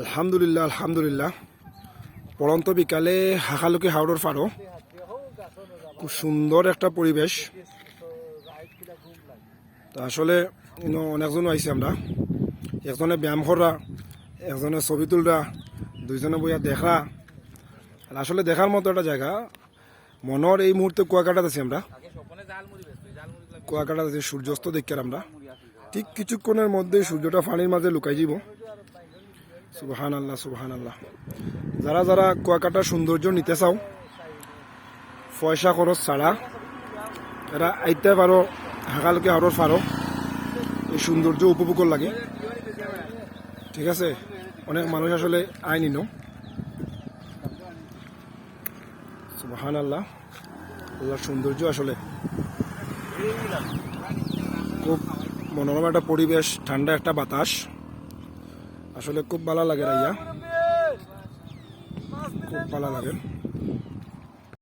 আলহামদুলিল্লাহ আলহামদুলিল্লাহ। পড়ন্ত বিকালে হাঁকালুকি হাওড়ের ফাড়ো খুব সুন্দর একটা পরিবেশ। তা আসলে অনেকজন আইছি আমরা। একজনে ব্যায়াম করা একজনে ছবি তুলরা, দুইজনে বইয়া দেখা আর আসলে দেখার মতো একটা জায়গা। মনের এই মুহূর্তে কুয়াকাটাতে আছি আমরা। কুয়াকাটাতে আছি, সূর্যাস্ত দেখি আমরা। ঠিক কিছুক্ষণের মধ্যে সূর্যটা পানির মাঝে লুকাই যাব সুবাহান আল্লাহ আল্লাহ যারা যারা কুয়াকাটার সৌন্দর্য নিতে চাও, পয়সা খরচ ছাড়া, এরা আইতে পারো হাঁকালকে হরর পারো। এই সৌন্দর্য উপভোগ লাগে। ঠিক আছে? অনেক মানুষ আসলে আইনি নো সুবাহান আল্লাহ আল্লাহর সৌন্দর্য আসলে খুব মনোরম একটা পরিবেশ, ঠান্ডা একটা বাতাস। আসলে খুব ভালো লাগে রাইয়া। খুব ভালো লাগে।